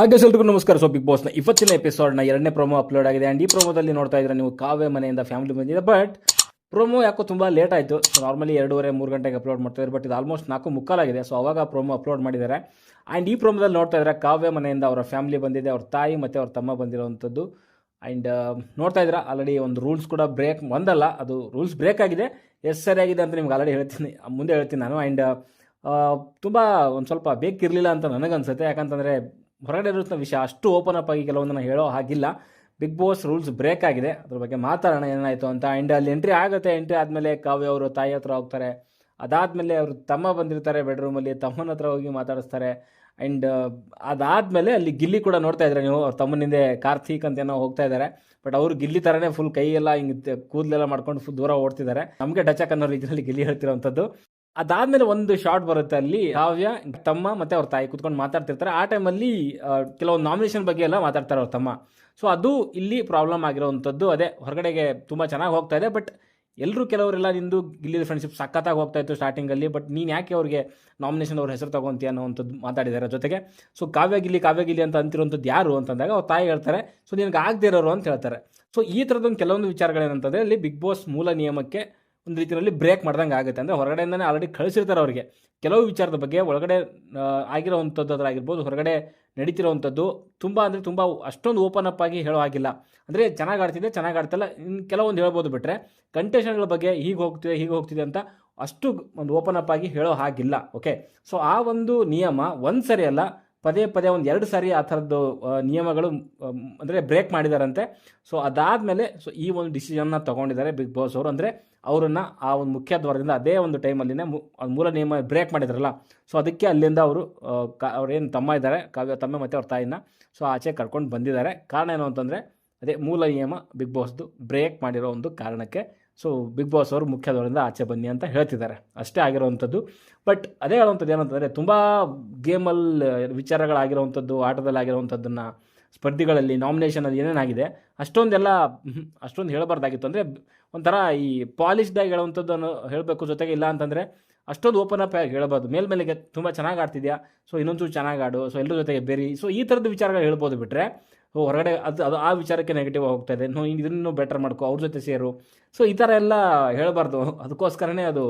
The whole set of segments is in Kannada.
ಹಾಗೆ ಎಲ್ರಿಗೂ ನಮಸ್ಕಾರ. ಸೊ ಬಿಗ್ ಬಾಸ್ನ ಇವತ್ತಿನ ಎಪಿಸೋಡ್ನ ಎರಡನೇ ಪ್ರೊಮೋ ಅಪ್ಲೋಡ್ ಆಗಿದೆ. ಆ್ಯಂಡ್ ಈ ಪ್ರೊಮೋದಲ್ಲಿ ನೋಡ್ತಾ ಇದ್ರೆ ನೀವು ಕಾವ್ಯ ಮನೆಯಿಂದ ಫ್ಯಾಮಿಲಿ ಬಂದಿದೆ. ಬಟ್ ಪ್ರೊಮೋ ಯಾಕೋ ತುಂಬ ಲೇಟ್ ಆಯಿತು. ನಾರ್ಮಲಿ ಎರಡೂವರೆ, ಮೂರು ಗಂಟೆಗೆ ಅಪ್ಲೋಡ್ ಮಾಡ್ತಾರೆ ಬಟ್ ಇದು ಆಲ್ಮೋಸ್ಟ್ ನಾಲ್ಕು ಮುಕ್ಕಾಲಾಗಿದೆ ಸೊ ಅವಾಗ ಪ್ರೊಮೋ ಅಪ್ಲೋಡ್ ಮಾಡಿದ್ದಾರೆ. ಆ್ಯಂಡ್ ಈ ಪ್ರೊಮೋದಲ್ಲಿ ನೋಡ್ತಾ ಇದ್ರೆ ಕಾವ್ಯ ಮನೆಯಿಂದ ಅವರ ಫ್ಯಾಮಿಲಿ ಬಂದಿದೆ. ಅವ್ರ ತಾಯಿ ಮತ್ತು ಅವ್ರ ತಮ್ಮ ಬಂದಿರೋವಂಥದ್ದು. ಆ್ಯಂಡ್ ನೋಡ್ತಾ ಇದ್ರೆ ಆಲ್ರೆಡಿ ಒಂದು ರೂಲ್ಸ್ ಕೂಡ ಬ್ರೇಕ್ ಒಂದಲ್ಲ. ಅದು ರೂಲ್ಸ್ ಬ್ರೇಕ್ ಆಗಿದೆ. ಎಷ್ಟು ಸರಿಯಾಗಿದೆ ಅಂತ ನಿಮ್ಗೆ ಆಲ್ರೆಡಿ ಹೇಳ್ತೀನಿ. ಮುಂದೆ ಹೇಳ್ತೀನಿ ನಾನು. ಆ್ಯಂಡ್ ತುಂಬ ಒಂದು ಸ್ವಲ್ಪ ಬೇಕಿರಲಿಲ್ಲ ಅಂತ ನನಗನ್ಸುತ್ತೆ. ಯಾಕಂತಂದರೆ ಹೊರಗಡೆ ಇರುವಂಥ ವಿಷಯ ಅಷ್ಟು ಓಪನ್ ಅಪ್ ಆಗಿ ಕೆಲವೊಂದನ್ನು ಹೇಳೋ ಹಾಗಿಲ್ಲ. ಬಿಗ್ ಬಾಸ್ ರೂಲ್ಸ್ ಬ್ರೇಕ್ ಆಗಿದೆ. ಅದ್ರ ಬಗ್ಗೆ ಮಾತಾಡೋಣ ಏನಾಯಿತು ಅಂತ. ಆ್ಯಂಡ್ ಅಲ್ಲಿ ಎಂಟ್ರಿ ಆಗುತ್ತೆ. ಎಂಟ್ರಿ ಆದಮೇಲೆ ಕಾವ್ಯ ಅವರು ತಾಯಿ ಹತ್ರ ಹೋಗ್ತಾರೆ. ಅದಾದಮೇಲೆ ಅವರು ತಮ್ಮ ಬಂದಿರ್ತಾರೆ ಬೆಡ್ರೂಮಲ್ಲಿ ತಮ್ಮನ ಹತ್ರ ಹೋಗಿ ಮಾತಾಡಿಸ್ತಾರೆ. ಆ್ಯಂಡ್ ಅದಾದಮೇಲೆ ಅಲ್ಲಿ ಗಿಲ್ಲಿ ಕೂಡ ನೋಡ್ತಾ ಇದ್ದಾರೆ ನೀವು. ಅವ್ರ ತಮ್ಮನಿಂದೆ ಕಾರ್ತಿಕ್ ಅಂತ ಏನೋ ಹೋಗ್ತಾ ಇದ್ದಾರೆ. ಬಟ್ ಅವರು ಗಿಲ್ಲಿ ಥರನೇ ಫುಲ್ ಕೈಯೆಲ್ಲ ಹಿಂಗೆ ಕೂದಲೆಲ್ಲ ಮಾಡ್ಕೊಂಡು ಫುಲ್ ದೂರ ಓಡ್ತಿದ್ದಾರೆ. ನಮಗೆ ಟಚಕ್ ಅನ್ನೋ ರೀತಿಯಲ್ಲಿ ಗಿಲ್ಲಿ ಹೇಳ್ತಿರೋವಂಥದ್ದು ಅದಾದ್ಮೇಲೆ ಒಂದು ಶಾರ್ಟ್ ಬರುತ್ತೆ ಅಲ್ಲಿ ಕಾವ್ಯ ತಮ್ಮ ಮತ್ತೆ ಅವ್ರ ತಾಯಿ ಕುತ್ಕೊಂಡು ಮಾತಾಡ್ತಿರ್ತಾರೆ. ಆ ಟೈಮಲ್ಲಿ ಕೆಲವೊಂದು ನಾಮಿನೇಷನ್ ಬಗ್ಗೆ ಎಲ್ಲ ಮಾತಾಡ್ತಾರೆ ಅವ್ರ ತಮ್ಮ. ಸೊ ಅದು ಇಲ್ಲಿ ಪ್ರಾಬ್ಲಮ್ ಆಗಿರೋವಂಥದ್ದು. ಅದೇ, ಹೊರಗಡೆಗೆ ತುಂಬ ಚೆನ್ನಾಗಿ ಹೋಗ್ತಾ ಇದೆ ಬಟ್ ಎಲ್ಲರೂ ಕೆಲವರೆಲ್ಲ ನಿಂದು ಗಿಲ್ಲಿ ಫ್ರೆಂಡ್ಶಿಪ್ ಸಖತ್ತಾಗಿ ಹೋಗ್ತಾ ಇತ್ತು ಸ್ಟಾರ್ಟಿಂಗಲ್ಲಿ ಬಟ್ ನೀನು ಯಾಕೆ ಅವ್ರಿಗೆ ನಾಮಿನೇಷನ್ ಅವ್ರ ಹೆಸರು ತಗೊಂತೀಯ ಅನ್ನೋವಂಥದ್ದು ಮಾತಾಡಿದ್ದಾರೆ ಜೊತೆಗೆ. ಸೊ ಕಾವ್ಯ ಗಿಲ್ಲಿ ಕಾವ್ಯ ಗಿಲ್ಲಿ ಅಂತ ಅಂತಿರೋಂಥದ್ದು ಯಾರು ಅಂತಂದಾಗ ಅವ್ರ ತಾಯಿ ಹೇಳ್ತಾರೆ ಸೊ ನಿನಗೆ ಆಗದೇ ಇರೋರು ಅಂತ ಹೇಳ್ತಾರೆ. ಸೊ ಈ ಥರದೊಂದು ಕೆಲವೊಂದು ವಿಚಾರಗಳೇನಂತಂದರೆ, ಅಲ್ಲಿ ಬಿಗ್ ಬಾಸ್ ಮೂಲ ನಿಯಮಕ್ಕೆ ಒಂದು ರೀತಿಯಲ್ಲಿ ಬ್ರೇಕ್ ಮಾಡ್ದಂಗೆ ಆಗುತ್ತೆ. ಅಂದರೆ ಹೊರಗಡೆಯಿಂದನೇ ಆಲ್ರೆಡಿ ಕಳಿಸಿರ್ತಾರೆ ಅವರಿಗೆ. ಕೆಲವು ವಿಚಾರದ ಬಗ್ಗೆ ಒಳಗಡೆ ಆಗಿರೋವಂಥದ್ದು ಆಗಿರ್ಬೋದು, ಹೊರಗಡೆ ನಡೀತಿರೋವಂಥದ್ದು ತುಂಬ ಅಂದರೆ ತುಂಬ ಅಷ್ಟೊಂದು ಓಪನ್ ಅಪ್ ಆಗಿ ಹೇಳೋ ಹಾಗಿಲ್ಲ. ಅಂದರೆ ಚೆನ್ನಾಗಿ ಆಡ್ತಿದೆ, ಚೆನ್ನಾಗಿ ಆಡ್ತಲ್ಲ ಇನ್ನು ಕೆಲವೊಂದು ಹೇಳ್ಬೋದು ಬಿಟ್ಟರೆ ಕಂಟೆಷನ್ಗಳ ಬಗ್ಗೆ ಹೀಗೆ ಹೋಗ್ತಿದೆ ಹೀಗೆ ಹೋಗ್ತಿದೆ ಅಂತ ಅಷ್ಟು ಒಂದು ಓಪನ್ ಅಪ್ ಆಗಿ ಹೇಳೋ ಹಾಗಿಲ್ಲ. ಓಕೆ ಸೊ ಆ ಒಂದು ನಿಯಮ ಒಂದು ಸರಿ ಅಲ್ಲ ಪದೇ ಪದೇ ಒಂದು ಎರಡು ಸಾರಿ ಆ ಥರದ್ದು ನಿಯಮಗಳು ಅಂದರೆ ಬ್ರೇಕ್ ಮಾಡಿದಾರಂತೆ. ಸೊ ಅದಾದಮೇಲೆ ಸೊ ಈ ಒಂದು ಡಿಸಿಷನ್ನ ತೊಗೊಂಡಿದ್ದಾರೆ ಬಿಗ್ ಬಾಸ್ ಅವರು. ಅಂದರೆ, ಅವರನ್ನು ಆ ಒಂದು ಮುಖ್ಯ ದ್ವಾರದಿಂದ ಅದೇ ಒಂದು ಟೈಮಲ್ಲಿನೇ ಮೂಲ ನಿಯಮ ಬ್ರೇಕ್ ಮಾಡಿದ್ರಲ್ಲ. ಸೊ ಅದಕ್ಕೆ ಅಲ್ಲಿಂದ ಅವರು ಅವ್ರೇನು ತಮ್ಮ ಇದ್ದಾರೆ, ಕಾವ್ಯ, ತಮ್ಮ ಮತ್ತು ಅವ್ರ ತಾಯಿನ ಸೊ ಆಚೆ ಕರ್ಕೊಂಡು ಬಂದಿದ್ದಾರೆ. ಕಾರಣ ಏನು ಅಂತಂದರೆ, ಅದೇ ಮೂಲ ನಿಯಮ ಬಿಗ್ ಬಾಸ್ದು ಬ್ರೇಕ್ ಮಾಡಿರೋ ಒಂದು ಕಾರಣಕ್ಕೆ ಸೊ ಬಿಗ್ ಬಾಸ್ ಅವರು ಮುಖ್ಯದವರಿಂದ ಆಚೆ ಬನ್ನಿ ಅಂತ ಹೇಳ್ತಿದ್ದಾರೆ. ಅಷ್ಟೇ ಆಗಿರೋವಂಥದ್ದು. ಬಟ್ ಅದೇ ಹೇಳುವಂಥದ್ದು ಏನಂತಂದರೆ ತುಂಬ ಗೇಮಲ್ಲಿ ವಿಚಾರಗಳಾಗಿರೋವಂಥದ್ದು ಆಟದಲ್ಲಿ ಆಗಿರೋವಂಥದ್ದನ್ನು ಸ್ಪರ್ಧಿಗಳಲ್ಲಿ ನಾಮಿನೇಷನಲ್ಲಿ ಏನೇನಾಗಿದೆ, ಅಷ್ಟೊಂದೆಲ್ಲ ಅಷ್ಟೊಂದು ಹೇಳಬಾರ್ದಾಗಿತ್ತು. ಅಂದರೆ ಒಂಥರ ಈ ಪಾಲಿಶ್ದಾಗಿ ಅನ್ನೋ ಹೇಳಬೇಕು ಜೊತೆಗೆ ಇಲ್ಲ ಅಂತಂದರೆ, ಅಷ್ಟೊಂದು ಓಪನ್ ಅಪ್ ಆಗಿ ಹೇಳಬಾರ್ದು. ಮೇಲ್ಮೇಲೆಗೆ ತುಂಬ ಚೆನ್ನಾಗಿ ಆಡ್ತಿದ್ಯಾ? ಸೊ ಇನ್ನೊಂಚೂರು ಚೆನ್ನಾಗಿ ಆಡು. ಸೊ ಎಲ್ಲರ ಜೊತೆಗೆ ಬೇರೆ. ಸೊ ಈ ಥರದ ವಿಚಾರಗಳು ಹೇಳ್ಬೋದು ಬಿಟ್ಟರೆ ಹೊರಗಡೆ ಅದು ಅದು ಆ ವಿಚಾರಕ್ಕೆ ನೆಗೆಟಿವ್ ಹೋಗ್ತಾ ಇದೆ. ನೋ ಇದನ್ನು ಬೆಟರ್ ಮಾಡ್ಕೊ, ಅವ್ರ ಜೊತೆ ಸೇರು. ಸೊ ಈ ಥರ ಎಲ್ಲ ಹೇಳಬಾರ್ದು. ಅದಕ್ಕೋಸ್ಕರನೇ ಅದು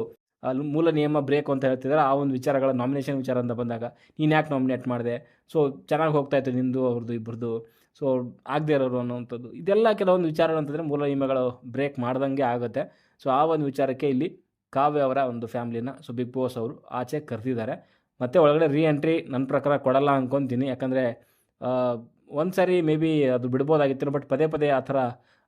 ಮೂಲ ನಿಯಮ ಬ್ರೇಕ್ ಅಂತ ಹೇಳ್ತಿದ್ದಾರೆ ಆ ಒಂದು ವಿಚಾರಗಳ ನಾಮಿನೇಷನ್ ವಿಚಾರ ಅಂತ ಬಂದಾಗ ನೀನು ಯಾಕೆ ನಾಮಿನೇಟ್ ಮಾಡಿದೆ? ಸೊ ಚೆನ್ನಾಗಿ ಹೋಗ್ತಾ ಇತ್ತು ನಿಂದು ಅವ್ರದ್ದು ಇಬ್ಬರದು ಸೊ ಆಗದೆ ಇರೋರು ಅನ್ನೋವಂಥದ್ದು. ಇದೆಲ್ಲ ಕೆಲವೊಂದು ವಿಚಾರ ಅಂತಂದರೆ ಮೂಲ ನಿಯಮಗಳು ಬ್ರೇಕ್ ಮಾಡ್ದಂಗೆ ಆಗುತ್ತೆ. ಸೊ ಆ ಒಂದು ವಿಚಾರಕ್ಕೆ ಇಲ್ಲಿ ಕಾವ್ಯ ಅವರ ಒಂದು ಫ್ಯಾಮ್ಲಿನ ಸೊ ಬಿಗ್ ಬಾಸ್ ಅವರು ಆಚೆ ಕರೆದಿದ್ದಾರೆ. ಮತ್ತು ಒಳಗಡೆ ರೀ ಎಂಟ್ರಿ ನನ್ನ ಪ್ರಕಾರ ಕೊಡಲ್ಲ ಅಂದ್ಕೊತೀನಿ ಯಾಕಂದರೆ ಒಂದು ಸಾರಿ ಮೇ ಬಿ ಅದು ಬಿಡ್ಬೋದಾಗಿತ್ತು ಬಟ್ ಪದೇ ಪದೇ ಆ ಥರ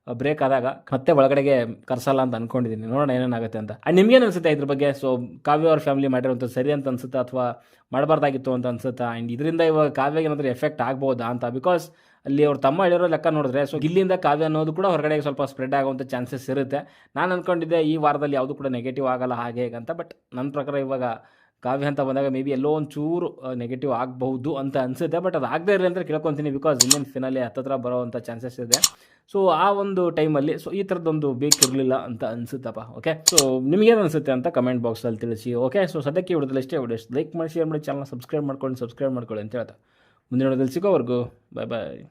ಬ್ರೇಕ್ ಆದಾಗ ಮತ್ತೆ ಒಳಗಡೆಗೆ ಕರ್ಸಲ್ಲ ಅಂತ ಅನ್ಕೊಂಡಿದ್ದೀನಿ. ನೋಡೋಣ ಏನೇನಾಗುತ್ತೆ ಅಂತ. ಆ್ಯಂಡ್ ನಿಮ್ಗೇನು ಅನಿಸುತ್ತೆ ಇದ್ರ ಬಗ್ಗೆ? ಸೊ ಕಾವ್ಯ ಅವ್ರ ಫ್ಯಾಮಿಲಿ ಮಾಡಿರೋಂಥ ಸರಿ ಅಂತ ಅನ್ಸುತ್ತಾ ಅಥವಾ ಮಾಡಬಾರ್ದಾಗಿತ್ತು ಅಂತ ಅನ್ಸುತ್ತಾ? ಆ್ಯಂಡ್ ಇದರಿಂದ ಇವಾಗ ಕಾವ್ಯಗೆ ಏನಾದರೂ ಎಫೆಕ್ಟ್ ಆಗ್ಬೋದಾ ಅಂತ? ಬಿಕಾಸ್ ಅಲ್ಲಿ ಅವ್ರ ತಮ್ಮ ಹೇಳಿರೋ ಲೆಕ್ಕ ನೋಡಿದ್ರೆ ಸೊ ಇಲ್ಲಿಂದ ಕಾವ್ಯ ಅನ್ನೋದು ಕೂಡ ಹೊರಗಡೆ ಸ್ವಲ್ಪ ಸ್ಪ್ರೆಡ್ ಆಗುವಂಥ ಚಾನ್ಸಸ್ ಇರುತ್ತೆ. ನಾನು ಅಂದ್ಕೊಂಡಿದ್ದೆ ಈ ವಾರದಲ್ಲಿ ಯಾವುದು ಕೂಡ ನೆಗೆಟಿವ್ ಆಗಲ್ಲ ಹಾಗೆ ಹೇಗೆ ಅಂತ ಬಟ್ ನನ್ನ ಪ್ರಕಾರ ಇವಾಗ ಕಾವ್ಯ ಅಂತ ಬಂದಾಗ ಮೇ ಬಿ ಎಲ್ಲೋ ಒಂದು ಚೂರು ನೆಗೆಟಿವ್ ಆಗಬಹುದು ಅಂತ ಅನಿಸುತ್ತೆ. ಬಟ್ ಅದು ಆಗದೇ ಇರಲಿ ಅಂತ ಕೇಳ್ಕೊತೀನಿ ಬಿಕಾಸ್ ಇನ್ನೇನು ಫಿನಾಲಿ ಹತ್ತತ್ರ ಬರೋವಂಥ ಚಾನ್ಸಸ್ ಇದೆ. ಸೊ ಆ ಒಂದು ಟೈಮಲ್ಲಿ ಸೊ ಈ ಥರದ್ದೊಂದು ಬೇಕಿರಲಿಲ್ಲ ಅಂತ ಅನಿಸುತ್ತಪ್ಪ ಓಕೆ ಸೊ ನಿಮಗೇನು ಅನಿಸುತ್ತೆ ಅಂತ ಕಮೆಂಟ್ ಬಾಕ್ಸಲ್ಲಿ ತಿಳಿಸಿ ಓಕೆ ಸೊ ಸದ್ಯಕ್ಕೆ ವಿಡಿಯೋದಲ್ಲಿ ಇಷ್ಟೇ. ವಿಡಿಯೋ ಲೈಕ್ ಮಾಡಿ ಶೇರ್ ಮಾಡಿ ಚಾನಲ್ ಸಬ್ಸ್ಕ್ರೈಬ್ ಮಾಡ್ಕೊಂಡು ಸಬ್ಸ್ಕ್ರೈಬ್ ಮಾಡ್ಕೊಳ್ಳಿ ಅಂತ ಹೇಳ್ತಾ. ಮುಂದಿನ ವಿಡಿಯೋದಲ್ಲಿ ಸಿಗೋವರೆಗೂ ಬಾಯ್ ಬಾಯ್